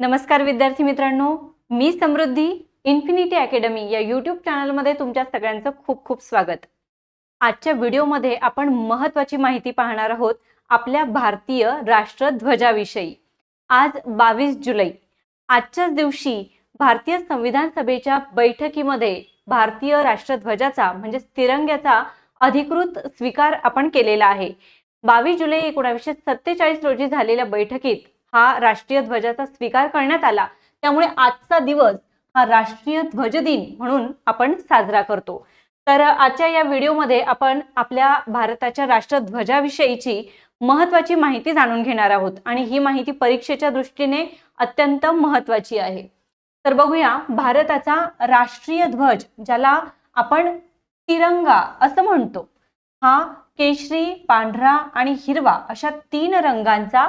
नमस्कार विद्यार्थी मित्रांनो मी समृद्धी इन्फिनिटी अकॅडमी या यूट्यूब चॅनलमध्ये तुमच्या सगळ्यांचं खूप खूप स्वागत. आजच्या व्हिडिओमध्ये आपण महत्त्वाची माहिती पाहणार आहोत आपल्या भारतीय राष्ट्रध्वजाविषयी. आज बावीस जुलै आजच्याच दिवशी भारतीय संविधान सभेच्या बैठकीमध्ये भारतीय राष्ट्रध्वजाचा म्हणजे तिरंग्याचा अधिकृत स्वीकार आपण केलेला आहे. बावीस जुलै एकोणावीसशे सत्तेचाळीस रोजी झालेल्या बैठकीत हा राष्ट्रीय ध्वजाचा स्वीकार करण्यात आला. त्यामुळे आजचा दिवस हा राष्ट्रीय ध्वज दिन म्हणून आपण साजरा करतो. तर आजच्या या व्हिडिओमध्ये आपण आपल्या भारताच्या राष्ट्रध्वजाविषयीची महत्वाची माहिती जाणून घेणार आहोत. आणि ही माहिती परीक्षेच्या दृष्टीने अत्यंत महत्वाची आहे. तर बघूया भारताचा राष्ट्रीय ध्वज ज्याला आपण तिरंगा असं म्हणतो. हा केशरी पांढरा आणि हिरवा अशा तीन रंगांचा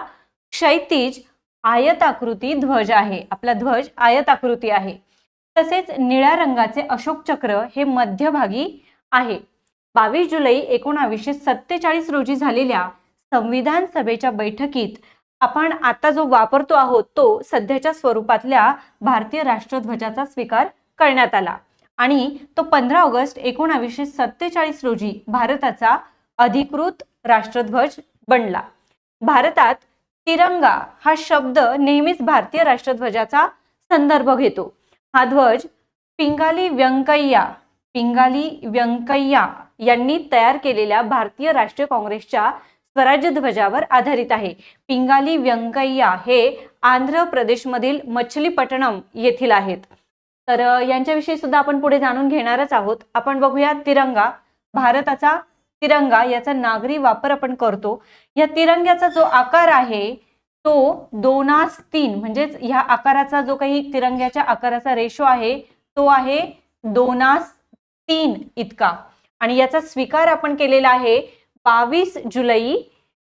क्षैतिज आयताकृती ध्वज आहे. आपला ध्वज आयताकृती आहे. तसेच निळ्या रंगाचे अशोक चक्र हे मध्यभागी आहे. बावीस जुलै एकोणावीसशे सत्तेचाळीस रोजी झालेल्या संविधान सभेच्या बैठकीत आपण आता जो वापरतो आहोत तो सध्याच्या स्वरूपातल्या भारतीय राष्ट्रध्वजाचा स्वीकार करण्यात आला. आणि तो पंधरा ऑगस्ट एकोणावीसशे सत्तेचाळीस रोजी भारताचा अधिकृत राष्ट्रध्वज बनला. भारतात तिरंगा हा शब्द नेहमीच भारतीय राष्ट्रध्वजाचा संदर्भ घेतो. हा ध्वज पिंगाली व्यंकय्या पिंगाली व्यंकय्या यांनी तयार केलेल्या भारतीय राष्ट्रीय काँग्रेसच्या स्वराज्य ध्वजावर आधारित आहे. पिंगाली व्यंकय्या हे आंध्र प्रदेशमधील मछलीपट्टणम येथील आहेत. तर यांच्याविषयी सुद्धा आपण पुढे जाणून घेणारच आहोत. आपण बघूया तिरंगा भारताचा तिरंगा याचा नागरी वापर आपण करतो. या तिरंग्याचा जो आकार आहे तो दोनास तीन म्हणजेच ह्या आकाराचा जो काही तिरंग्याच्या आकाराचा रेशो आहे तो आहे दोनास तीन इतका. आणि याचा स्वीकार आपण केलेला आहे बावीस जुलै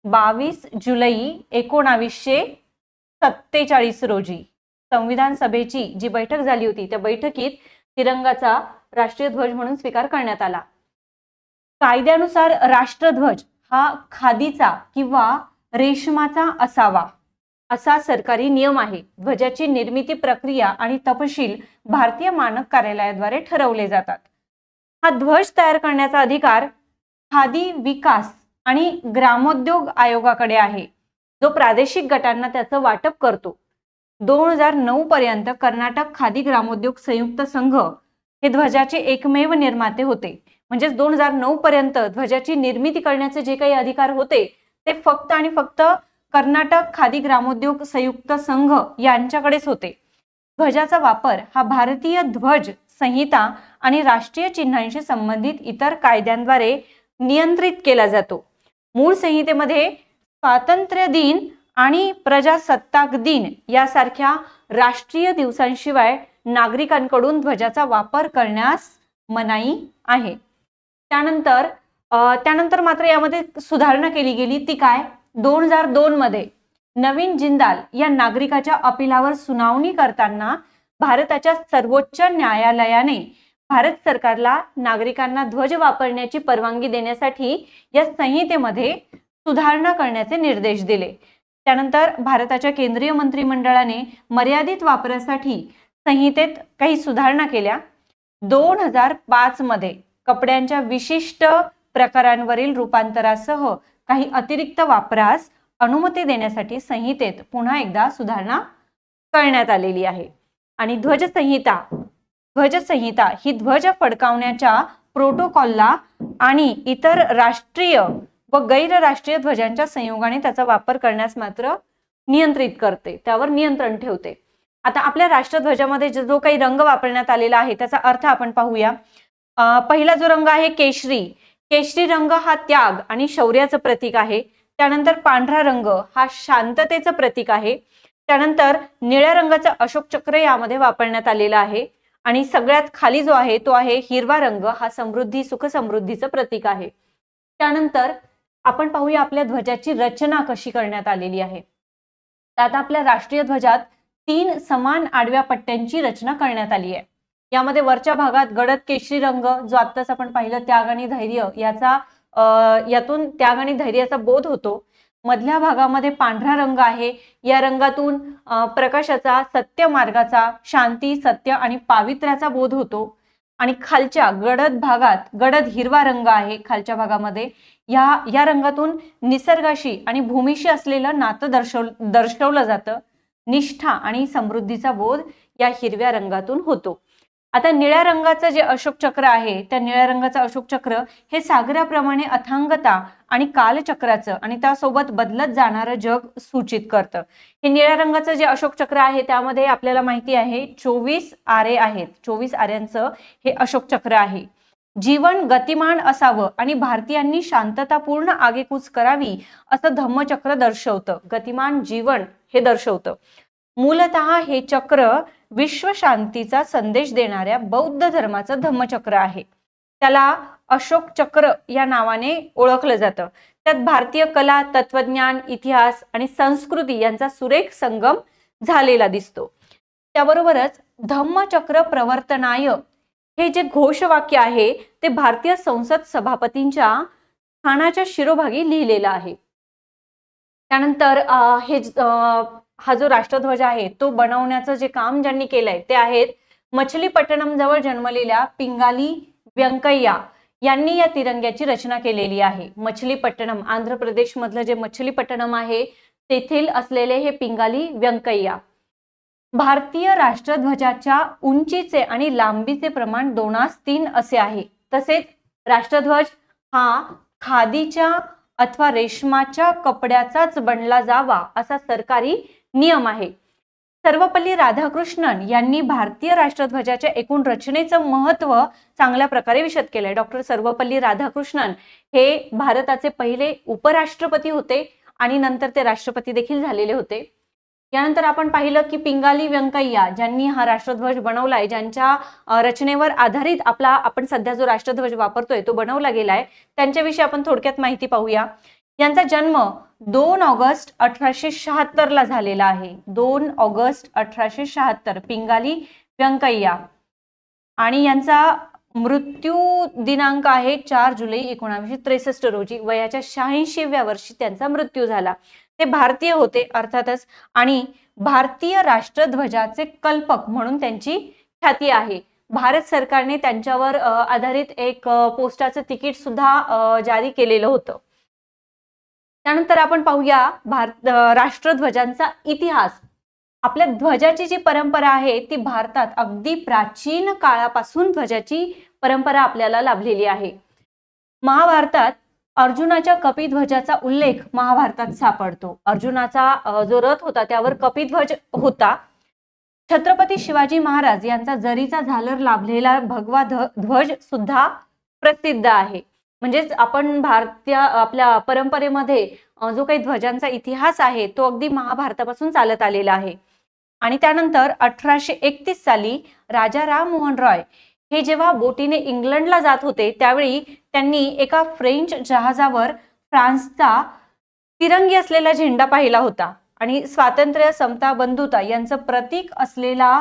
बावीस जुलै एकोणावीसशे सत्तेचाळीस रोजी. संविधान सभेची जी बैठक झाली होती त्या बैठकीत तिरंगाचा राष्ट्रीय ध्वज म्हणून स्वीकार करण्यात आला. कायद्यानुसार राष्ट्रध्वज हा खादीचा किंवा रेशमाचा असावा असा सरकारी नियम आहे. ध्वजाची निर्मिती प्रक्रिया आणि तपशील भारतीय मानक कार्यालयाद्वारे ठरवले जातात. हा ध्वज तयार करण्याचा अधिकार खादी विकास आणि ग्रामोद्योग आयोगाकडे आहे. जो प्रादेशिक गटांना त्याचं वाटप करतो. दोन हजार नऊ पर्यंत कर्नाटक खादी ग्रामोद्योग संयुक्त संघ हे ध्वजाचे एकमेव निर्माते होते. म्हणजेच दोन हजार नऊ पर्यंत ध्वजाची निर्मिती करण्याचे जे काही अधिकार होते ते फक्त आणि फक्त कर्नाटक खादी ग्रामोद्योग संयुक्त संघ यांच्याकडेच होते. ध्वजाचा वापर हा भारतीय ध्वज संहिता आणि राष्ट्रीय चिन्हांशी संबंधित इतर कायद्यांद्वारे नियंत्रित केला जातो. मूळ संहितेमध्ये स्वातंत्र्य दिन आणि प्रजासत्ताक दिन यासारख्या राष्ट्रीय दिवसांशिवाय नागरिकांकडून ध्वजाचा वापर करण्यास मनाई आहे. त्यानंतर त्यानंतर मात्र यामध्ये सुधारणा केली गेली. ती काय? दोन हजार दोन मध्ये नवीन जिंदाल या नागरिकाच्या अपिलावर सुनावणी करताना भारताच्या सर्वोच्च न्यायालयाने भारत सरकारला नागरिकांना ध्वज वापरण्याची परवानगी देण्यासाठी या संहितेमध्ये सुधारणा करण्याचे निर्देश दिले. त्यानंतर भारताच्या केंद्रीय मंत्रिमंडळाने मर्यादित वापरासाठी संहितेत काही सुधारणा केल्या. दोन हजार पाच मध्ये कपड्यांच्या विशिष्ट प्रकारांवरील रूपांतरासह काही अतिरिक्त वापरास अनुमती देण्यासाठी संहितेत पुन्हा एकदा सुधारणा करण्यात आलेली आहे. आणि ध्वजसंहिता ध्वजसंहिता ही ध्वज फडकावण्याच्या प्रोटोकॉलला आणि इतर राष्ट्रीय व गैरराष्ट्रीय ध्वजांच्या संयोगाने त्याचा वापर करण्यास मात्र नियंत्रित करते. त्यावर नियंत्रण ठेवते. आता आपल्या राष्ट्रध्वजामध्ये जो काही रंग वापरण्यात आलेला आहे त्याचा अर्थ आपण पाहूया. पहिला जो रंग आहे केशरी. केशरी रंग हा त्याग आणि शौर्याचं प्रतीक आहे. त्यानंतर पांढरा रंग हा शांततेचं प्रतीक आहे. त्यानंतर निळ्या रंगाचं अशोक चक्र यामध्ये वापरण्यात आलेलं आहे. आणि सगळ्यात खाली जो आहे तो आहे हिरवा रंग हा समृद्धी सुख समृद्धीचं प्रतीक आहे. त्यानंतर आपण पाहूया आपल्या ध्वजाची रचना कशी करण्यात आलेली आहे. त्यात आता आपल्या राष्ट्रीय ध्वजात तीन समान आडव्या पट्ट्यांची रचना करण्यात आली आहे. यामध्ये वरच्या भागात गडद केशरी रंग जो आत्ताच आपण पाहिलं त्याग आणि धैर्य याचा यातून त्याग आणि धैर्याचा बोध होतो. मधल्या भागामध्ये पांढरा रंग आहे. या रंगातून प्रकाशाचा सत्य मार्गाचा शांती सत्य आणि पावित्र्याचा बोध होतो. आणि खालच्या गडद भागात गडद हिरवा रंग आहे खालच्या भागामध्ये. या या रंगातून निसर्गाशी आणि भूमीशी असलेलं नातं दर्शव दर्शवलं जातं. निष्ठा आणि समृद्धीचा बोध या हिरव्या रंगातून होतो. आता निळ्या रंगाचं जे अशोक चक्र आहे त्या निळ्या रंगाचं अशोक चक्र हे सागराप्रमाणे अथांगता आणि कालचक्राचं आणि त्यासोबत बदलत जाणारं जग सूचित करतं. हे निळ्या रंगाचं जे अशोक चक्र आहे त्यामध्ये आपल्याला माहिती आहे चोवीस आरे आहेत. चोवीस आऱ्यांचं हे अशोक चक्र आहे. जीवन गतिमान असावं आणि भारतीयांनी शांततापूर्ण आगेकूच करावी असं धम्मचक्र दर्शवतं. गतिमान जीवन हे दर्शवतं. मूलतः हे चक्र विश्वशांतीचा संदेश देणाऱ्या बौद्ध धर्माचं धम्मचक्र आहे. त्याला अशोक चक्र या नावाने ओळखलं जातं. त्यात भारतीय कला तत्वज्ञान इतिहास आणि संस्कृती यांचा सुरेख संगम झालेला दिसतो. त्याबरोबरच धम्मचक्र प्रवर्तनाय हे जे घोषवाक्य आहे ते भारतीय संसद सभापतींच्या स्थानाच्या शिरोभागी लिहिलेलं आहे. त्यानंतर अं, हे अं, हा जो राष्ट्रध्वज आहे तो बनवण्याचं जे काम ज्यांनी केलंय ते आहेत मछलीपट्टणम जवळ जन्मलेल्या पिंगाली व्यंकय्या. यांनी या तिरंग्याची रचना केलेली आहे. मछलीपट्टणम आंध्र प्रदेश मधलं जे मछलीपट्टणम आहे तेथील असलेले हे पिंगाली व्यंकय्या. भारतीय राष्ट्रध्वजाच्या उंचीचे आणि लांबीचे प्रमाण दोनास तीन असे आहे. तसेच राष्ट्रध्वज हा खादीच्या अथवा रेशमाच्या कपड्याचाच बनला जावा असा सरकारी नियम आहे. सर्वपल्ली राधाकृष्णन यांनी भारतीय राष्ट्रध्वजाच्या एकूण रचनेचं महत्त्व चांगल्या प्रकारे विशद केलंय. डॉक्टर सर्वपल्ली राधाकृष्णन हे भारताचे पहिले उपराष्ट्रपती होते आणि नंतर ते राष्ट्रपती देखील झालेले होते. यानंतर आपण पाहिलं की पिंगाली व्यंकय्या ज्यांनी हा राष्ट्रध्वज बनवलाय ज्यांच्या रचनेवर आधारित आपला आपण सध्या जो राष्ट्रध्वज वापरतोय तो बनवला गेलाय त्यांच्याविषयी आपण थोडक्यात माहिती पाहूया. यांचा जन्म दोन ऑगस्ट अठराशे शहात्तरला झालेला आहे. दोन ऑगस्ट अठराशे शहात्तर पिंगाली व्यंकय्या. आणि यांचा मृत्यू दिनांक आहे चार जुलै एकोणाशे त्रेसष्ट रोजी. वयाच्या शहाऐंशीव्या वर्षी त्यांचा मृत्यू झाला. ते भारतीय होते अर्थातच. आणि भारतीय राष्ट्रध्वजाचे कल्पक म्हणून त्यांची ख्याती आहे. भारत सरकारने त्यांच्यावर आधारित एक पोस्टाचं तिकीट सुद्धा जारी केलेलं होतं. त्यानंतर आपण पाहूया भारत राष्ट्रध्वजांचा इतिहास. आपल्या ध्वजाची जी परंपरा आहे ती भारतात अगदी प्राचीन काळापासून ध्वजाची परंपरा आपल्याला लाभलेली आहे. महाभारतात अर्जुनाच्या कपिध्वजाचा उल्लेख महाभारतात सापडतो. अर्जुनाचा जो रथ होता त्यावर कपिध्वज होता. छत्रपती शिवाजी महाराज यांचा जरीचा झालर लाभलेला भगवा ध्व- ध्वज सुद्धा प्रसिद्ध आहे. म्हणजेच आपण भारतीय आपल्या परंपरेमध्ये जो काही ध्वजांचा इतिहास आहे तो अगदी महाभारतापासून चालत आलेला आहे. आणि त्यानंतर अठराशे एकतीस साली राजा राममोहन रॉय हे जेव्हा बोटीने इंग्लंडला जात होते त्यावेळी त्यांनी एका फ्रेंच जहाजावर फ्रान्सचा तिरंगी असलेला झेंडा पाहिला होता. आणि स्वातंत्र्य समता बंधुता यांचं प्रतीक असलेला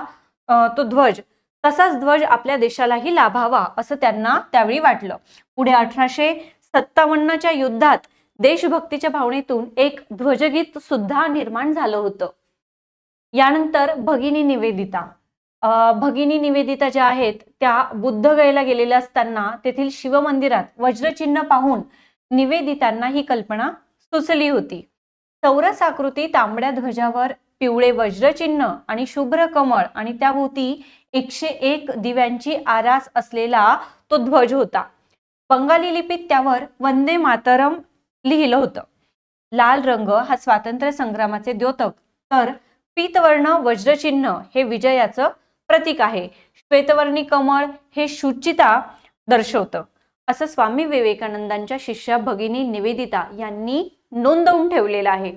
तो ध्वज तसाच ध्वज आपल्या देशालाही लाभावा असं त्यांना त्यावेळी वाटलं. पुढे अठराशे सत्तावन्नच्या युद्धात देशभक्तीच्या भावनेतून एक ध्वजगीत सुद्धा निर्माण झालं होतं. यानंतर भगिनी निवेदिता. भगिनी निवेदिता ज्या आहेत त्या बुद्धगयेला गेलेल्या असताना तेथील शिवमंदिरात वज्रचिन्ह पाहून निवेदितांना ही कल्पना सुचली होती. चौरस आकृती तांबड्या ध्वजावर पिवळे वज्रचिन्ह आणि शुभ्र कमळ आणि त्याभोवती एकशे एक दिव्यांची आरास असलेला तो ध्वज होता. बंगाली लिपीत त्यावर वंदे मातरम लिहिलं होतं. लाल रंग हा स्वातंत्र्य संग्रामाचे द्योतक. तर पीतवर्ण वज्रचिन्ह हे विजयाचं प्रतीक आहे. श्वेतवर्णी कमळ हे शुचिता दर्शवतं. असं स्वामी विवेकानंदांच्या शिष्या भगिनी निवेदिता यांनी नोंदवून ठेवलेलं आहे.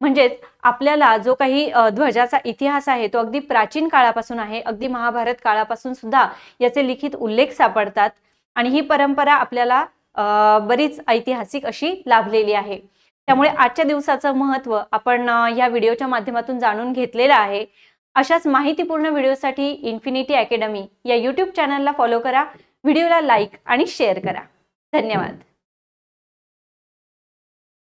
म्हणजेच आपल्याला जो काही ध्वजाचा इतिहास आहे तो अगदी प्राचीन काळापासून आहे. अगदी महाभारत काळापासून सुद्धा याचे लिखित उल्लेख सापडतात. आणि ही परंपरा आपल्याला बरीच ऐतिहासिक अशी लाभलेली आहे. त्यामुळे आजच्या दिवसाचं महत्त्व आपण या व्हिडिओच्या माध्यमातून जाणून घेतलेलं आहे. अशाच माहितीपूर्ण व्हिडिओसाठी इन्फिनिटी अकॅडमी या यूट्यूब चॅनलला फॉलो करा व्हिडिओला लाईक आणि शेअर करा. धन्यवाद.